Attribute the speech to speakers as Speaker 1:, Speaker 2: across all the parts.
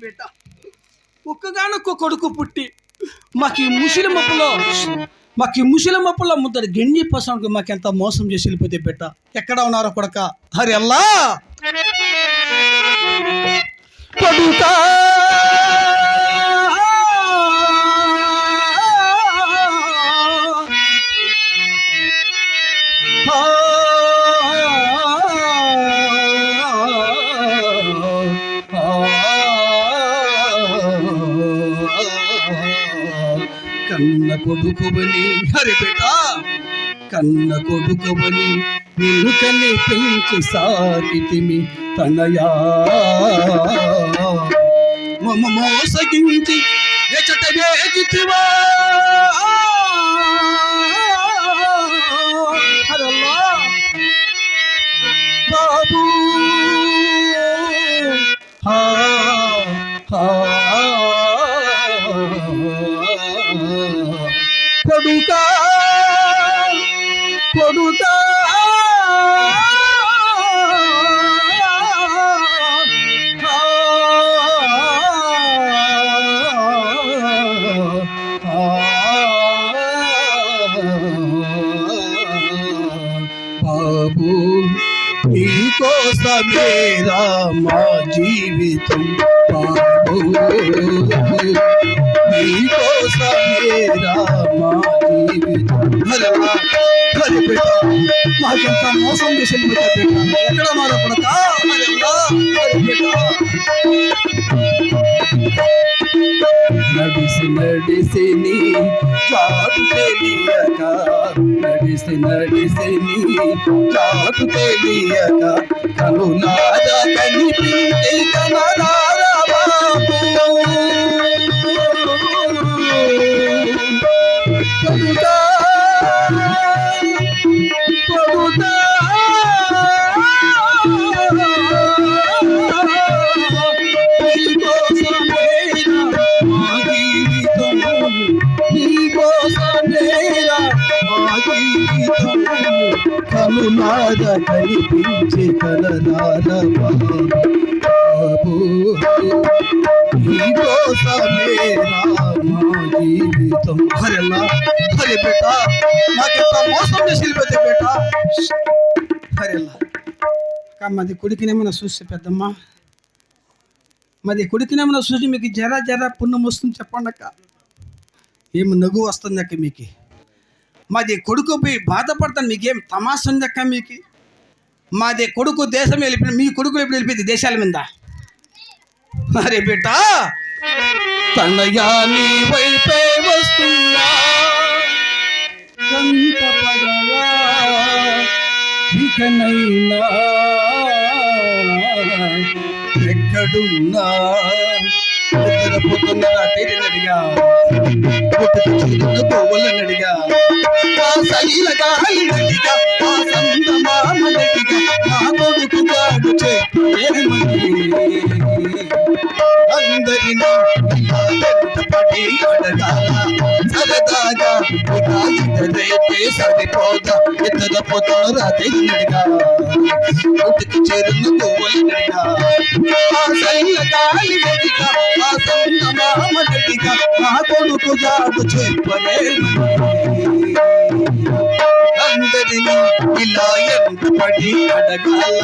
Speaker 1: బిడ్డ ఒక్కగానొక్క కొడుకు పుట్టి మాకు ఈ ముసిలి మప్పులో మాకు ఈ ముసిలి మప్పులో ముద్దరు గెంజి పసందుకు మాకెంత మోసం చేసి వెళ్ళిపోతే బిడ్డ ఎక్కడ ఉన్నారో కొడక. హరి అల్లా! కన్న కొడుకువని హరిపేట కన్న కొడుకువని నిన్ను కన్ని పెంచి సాకితిమి తనయా. మమ మోసగించి ఎచట వేగితివా. హరల్లా హా నీకోసమేరా మా జీవితం హరి బిడ్డ మాకెంత మోసం చేసి వెళ్ళిపోతా బిడ్డ ఎక్కడ మారో కొడక హరి బిడ్డ నడిసి నడిసి నీ చాటు తెలియక నడిసి నడిసి నీ చాటు తెలియక కనులారా కనిపించే కనరారా కనులార కనిపించే కలరార బాబు నీకోసమేరా మా జీవితం. బేట నాకెంత మోసం చేసి వెళ్ళిపోతే బేట. మాది కొడుకునేమైనా చూస్తే పెద్దమ్మ. మాది కొడుకునేమైనా చూసి మీకు జర జర పుణ్యం వస్తుంది చెప్పండి అక్క. ఏమి నవ్వు వస్తుంది అక్క మీకు? మాది కొడుకు పోయి బాధపడతాను మీకేం తమాష ఉంది అక్క మీకు? మాది కొడుకు దేశం వెళ్ళిపోయి మీ కొడుకు ఎప్పుడు వెళ్ళిపోయింది దేశాల మీద? అరే బిడ్డ తనయా నీ వైపే వస్తున్నా. కంట పడవా ఇకనైనా ఎక్కడున్నా నిద్రపోతున్నారా తీరినడిగా పుట్టుకు పోవలనడిగా ఆ శైల గాలినడిగా ఆ కొడుకు గాడు పడి అడగాల సరదాగా ఇక ఇద్దరైతే సరిపోదా ఇద్దరు పోతారా తిన్నడిగా పుట్టుకు చేరున్న పోవలనడిగా ఆ శైల గాలినడిగా ఆ సందమామనడిగా నా కొడుకు గాడు చెప్పలేమని అందరినీ ఇలా ఎంత పడి అడగాల?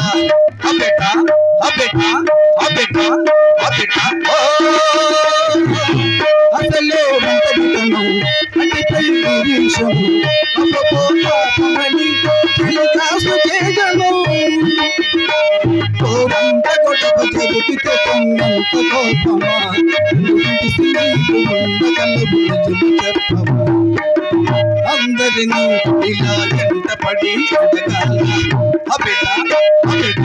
Speaker 1: అబెట అబెట అబెట అబెట అసలే ఉంటను అతి పెళ్ళి విషము అబ్బో పాపమని కాసు చేయను గొడవ జరుగుతే పొందంత కోపమా నువ్వు నీకు ఉండగలవు నిజము చెప్పవా అందరినీ ఇలా ఎంత పడి అడగాల అబిట అబిట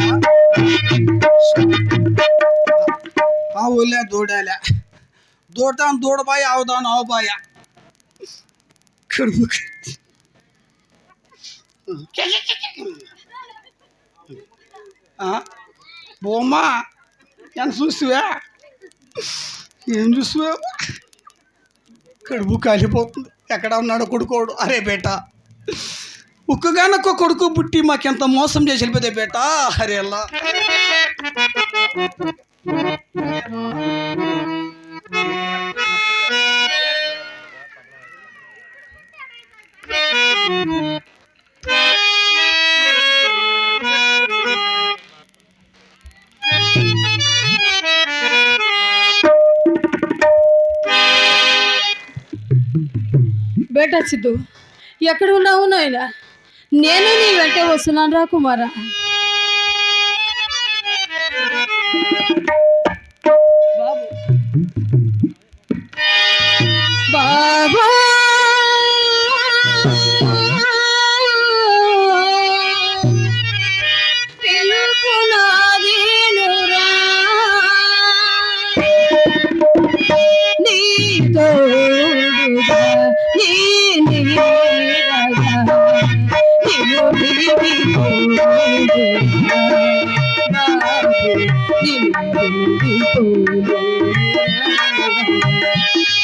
Speaker 1: ఆవులే దూడాలే దూడతాను దూడబాయ ఆవుదాను ఆవుబాయ కడుపు బొమ్మ ఎంత చూస్తువా ఏం చూస్తువా కడుపు కాలిపోతుంది ఎక్కడ ఉన్నాడో కొడుకోడు అరే బేట ఒక్కగానొక్క కొడుకు పుట్టి మాకెంత మోసం చేసి వెళ్ళిపోతే బేట అరే అల్లా
Speaker 2: బేటా సిద్ధు ఎక్కడ ఉన్నావు నాయన? నేను నీ వెంటే వస్తున్నాను రా కుమారా. బాబా.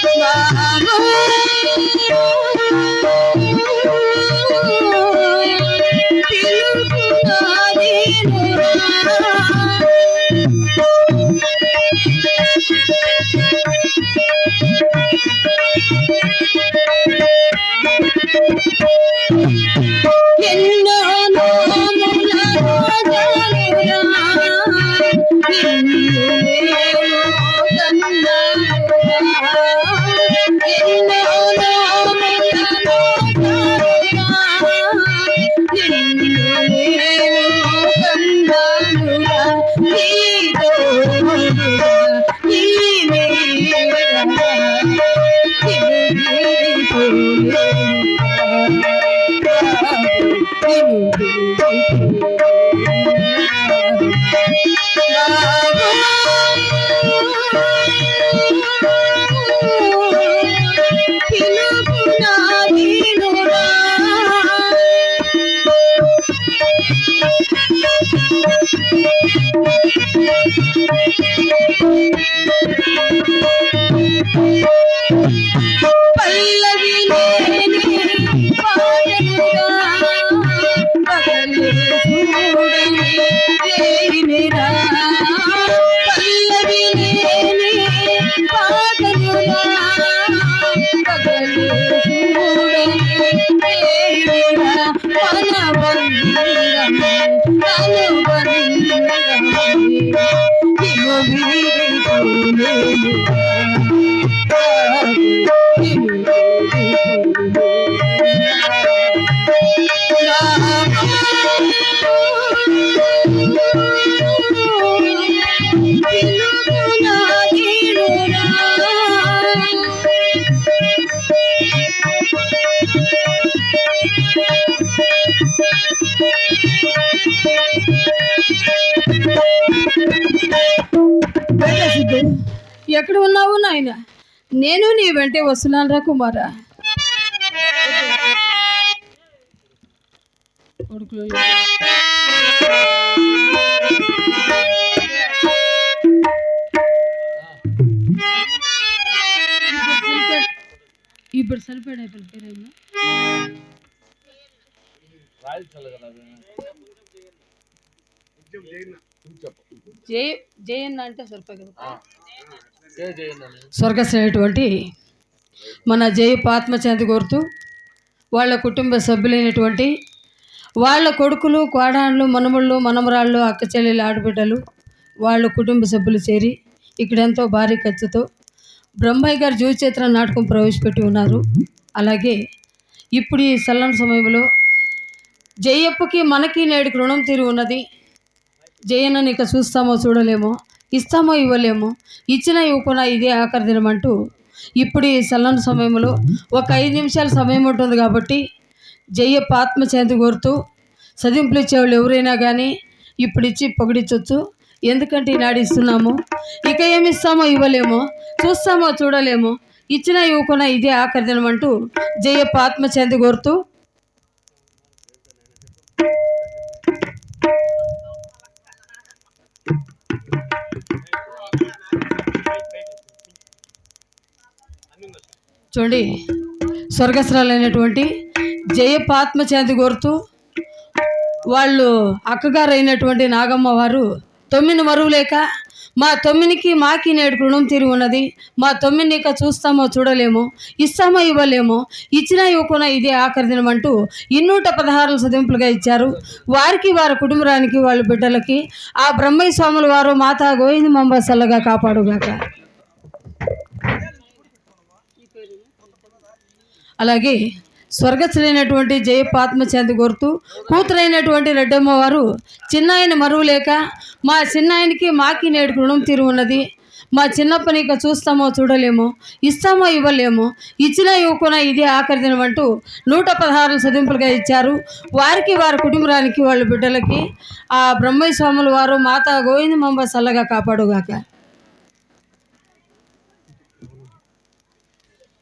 Speaker 2: బాబు, పిలుపు Thank you. ఎక్కడ ఉన్నావు నాయన? నేను నీ వెంటే వస్తున్నాను రా కుమారా. ఇప్పుడు సరిపడా పేరేమో జయ జయన్న అంటే సరిపోయి కదా? స్వర్గస్థైనటువంటి మన జయ ఆత్మశాంతి కోరుతూ వాళ్ళ కుటుంబ సభ్యులైనటువంటి వాళ్ళ కొడుకులు కోడాళ్ళు మనముళ్ళు మనమరాళ్ళు అక్క చెల్లెలు ఆడబిడ్డలు వాళ్ళ కుటుంబ సభ్యులు చేరి ఇక్కడెంతో భారీ ఖర్చుతో బ్రహ్మయ్య గారు జీవచేత్ర నాటకం ప్రవేశపెట్టి ఉన్నారు. అలాగే ఇప్పుడు ఈ సల్లం సమయంలో జయప్పకి మనకి నేడు రుణం తీరి ఉన్నది. జయన్న ఇక చూస్తామో చూడలేమో. ఇస్తామో ఇవ్వలేమో? ఇచ్చినా ఇవ్వకుండా ఇదే ఆఖరి దినం అంటూ ఇప్పుడు ఈ సల్లన సమయంలో ఒక ఐదు నిమిషాల సమయం ఉంటుంది కాబట్టి జయ్యప్ప ఆత్మశాంతి కోరుతూ చదింపులు ఇచ్చేవాళ్ళు ఎవరైనా కానీ ఇప్పుడు ఇచ్చి పొగిడించవచ్చు ఎందుకంటే ఈనాడు ఇస్తున్నాము. ఇక ఏమి ఇస్తామో ఇవ్వలేమో చూస్తామో చూడలేమో. ఇచ్చినా ఇవ్వకుండా ఇదే ఆఖరి దినం అంటూ జయ్యప్ప ఆత్మశాంతి కోరుతూ చూడండి. స్వర్గస్రాలైనటువంటి జయపాత్మ చేతి కోరుతూ వాళ్ళు అక్కగారు అయినటువంటి నాగమ్మ వారు తొమ్మిది మరువులేక మా తొమ్మిదికి మాకి నేడు రుణం తిరిగి ఉన్నది మా తొమ్మిది ఇక చూస్తామో చూడలేమో ఇస్తామో ఇవ్వలేమో ఇచ్చినా ఇవ్వకున్నా ఇదే ఆఖరి ఇన్నూట పదహారు సదింపులుగా ఇచ్చారు. వారికి వారి కుటుంబానికి వాళ్ళ బిడ్డలకి ఆ బ్రహ్మయ్య స్వాముల వారు మాతా గోవింద మంబ సల్లగా కాపాడుగాక. అలాగే స్వర్గస్థులైనటువంటి జయప్ప ఆత్మశాంతి కోరుతూ కూతురైనటువంటి రెడ్డమ్మ వారు చిన్నాయన మరువులేక మా చిన్నాయనకి మాకి నేడు రుణం తీరు ఉన్నది. మా చిన్నప్పని ఇక చూస్తామో చూడలేమో ఇస్తామో ఇవ్వలేమో ఇచ్చినా ఇవ్వకున్నా ఇదే ఆఖరి దినం అంటూ నూట పదహారు సదింపులుగా ఇచ్చారు. వారికి వారి కుటుంబానికి వాళ్ళ బిడ్డలకి ఆ బ్రహ్మయ్య స్వాముల వారు మాతా గోవిందమ్మ చల్లగా కాపాడుగాక.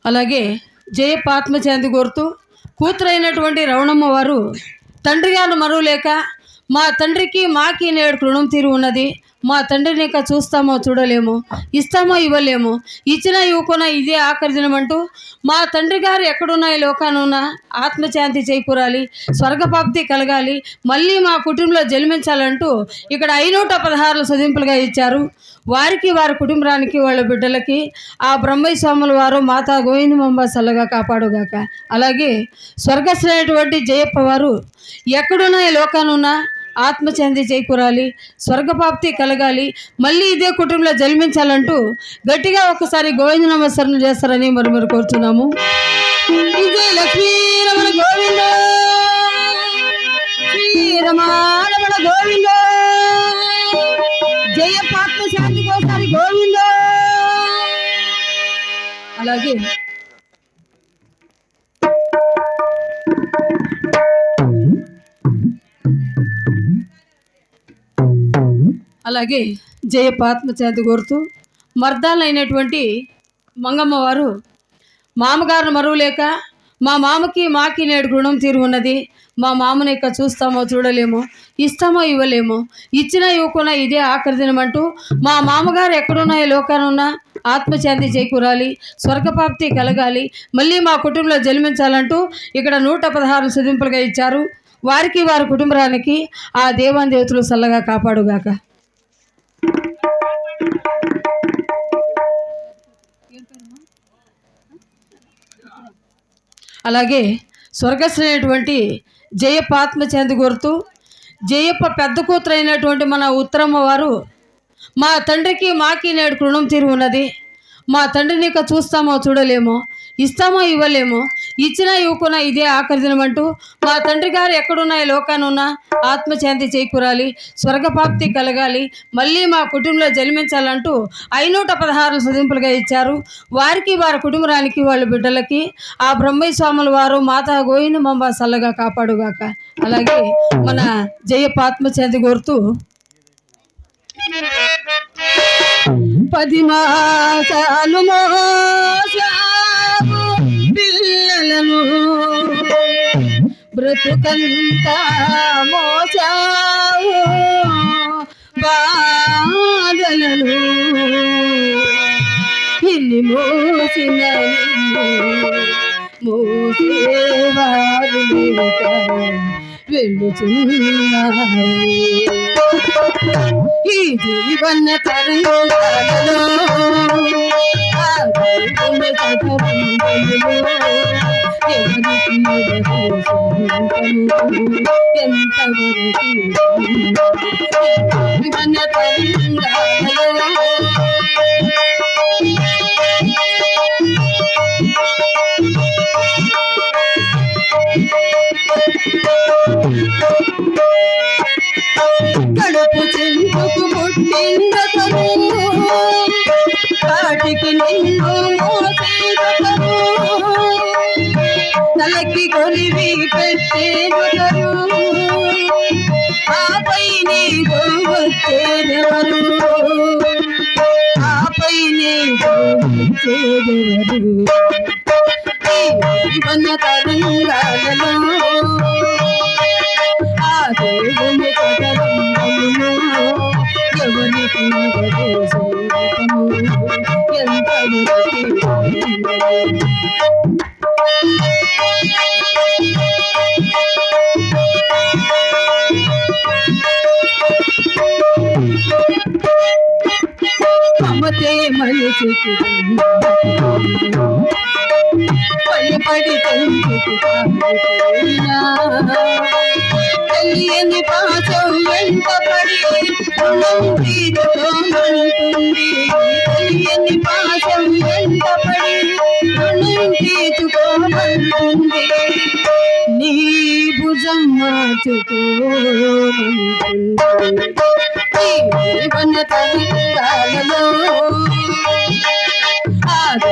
Speaker 2: అలాగే జయప్ప ఆత్మశాంతి కోరుతూ కూతురైనటువంటి రవణమ్మ వారు తండ్రి గారు మరువలేక మా తండ్రికి మాకి నేడు రుణం తీరు ఉన్నది. మా తండ్రిని ఇంకా చూస్తామో చూడలేమో ఇస్తామో ఇవ్వలేము. ఇచ్చినా ఇవ్వకున్నా ఇదే ఆఖరి అంటూ మా తండ్రి గారు ఎక్కడున్నా ఈ లోకానున్నా ఆత్మశాంతి చేకూరాలి స్వర్గపాప్తి కలగాలి మళ్ళీ మా కుటుంబంలో జన్మించాలంటూ ఇక్కడ ఐనూట పదహారు సదింపులుగా ఇచ్చారు. వారికి వారి కుటుంబానికి వాళ్ళ బిడ్డలకి ఆ బ్రహ్మయ్య స్వాముల వారు మాతా గోవిందమ్మ చల్లగా కాపాడుగాక. అలాగే స్వర్గస్థులైనటువంటి జయప్ప వారు ఎక్కడున్నా ఈ లోకానున్నా ఆత్మశాంతి చేకూరాలి స్వర్గపాప్తి కలగాలి మళ్ళీ ఇదే కుటుంబంలో జన్మించాలంటూ గట్టిగా ఒకసారి గోవింద నమస్కరణ చేస్తారని మరి మరి కోరుతున్నాము విజయ లక్ష్మీ రమణ గోవింద! గోవింద! అలాగే. అలాగే జయ పాత్మశాంతి కోరుతూ మర్దాలైనటువంటి మంగమ్మ వారు మామగారు మరువు లేక మా మామకి మాకి నేడు రుణం తీరు ఉన్నది. మా మామని ఇక చూస్తామో చూడలేమో ఇస్తామో ఇవ్వలేమో. ఇచ్చిన ఇవ్వకున్నా ఇదే ఆఖరి దినమంటూ మా మామగారు ఎక్కడున్నా ఈ లోకానున్నా ఆత్మశాంతి చేకూరాలి స్వర్గప్రాప్తి కలగాలి మళ్ళీ మా కుటుంబంలో జన్మించాలంటూ ఇక్కడ నూట పదహారు సుదింపులుగా ఇచ్చారు. వారికి వారి కుటుంబానికి ఆ దేవాన్ దేవతలు చల్లగా కాపాడుగాక. అలాగే స్వర్గస్థులైనటువంటి జయప్ప ఆత్మశాంతి కోరుతూ జయప్ప పెద్ద కూతురు అయినటువంటి మన ఉత్తరమ్మ వారు మా తండ్రికి మాకి నేడు కృణం తీరు ఉన్నది. మా తండ్రిని ఇక చూస్తామో చూడలేమో. ఇస్తామో ఇవ్వలేమో? ఇచ్చినా ఇవ్వకున్నా ఇదే ఆఖరి దినం అంటూ మా తండ్రి గారు ఎక్కడున్నా ఈ లోకానున్నా ఆత్మశాంతి చేకూరాలి స్వర్గపాప్తి కలగాలి మళ్ళీ మా కుటుంబంలో జన్మించాలంటూ ఐనూట పదహారు సదింపులుగా ఇచ్చారు. వారికి వారి కుటుంబానికి వాళ్ళ బిడ్డలకి ఆ బ్రహ్మయ్య స్వాముల వారు మాతా మమ్మ చల్లగా కాపాడుగాక. అలాగే మన జయప్ప ఆత్మశాంతి కోరుతూ పది మాసాలు మోసా పిల్లలను బ్రతుకంత మోసావు. బాధలను ఇన్ని మోసిన మోసేవారు లేక ఈ జీవన తరంగాలలో కడుపు చెందుకు పుట్టిందతను కాటికి నిన్ను వచ్చేదెవరు ఈ జీవన తరంగాలలో మనసుకు పలిపడి తెలియని పాసం వెంటపడి రుణం తీర్చుకోమంటుంది తెలియని పాసం వెంటపడి రుణం తీర్చుకోమంటుంది. నీ భుజం మార్చుకోమంటుంది. జీవన తల్లి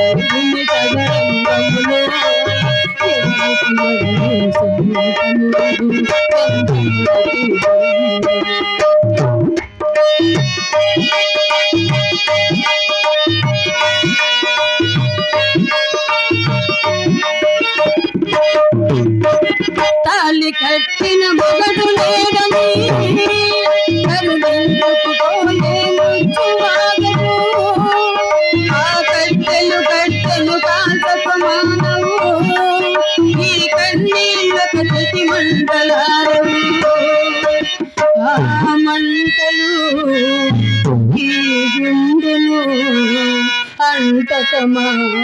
Speaker 2: బంధము. కట్టిన మొగడు లేదని అంటకమానవు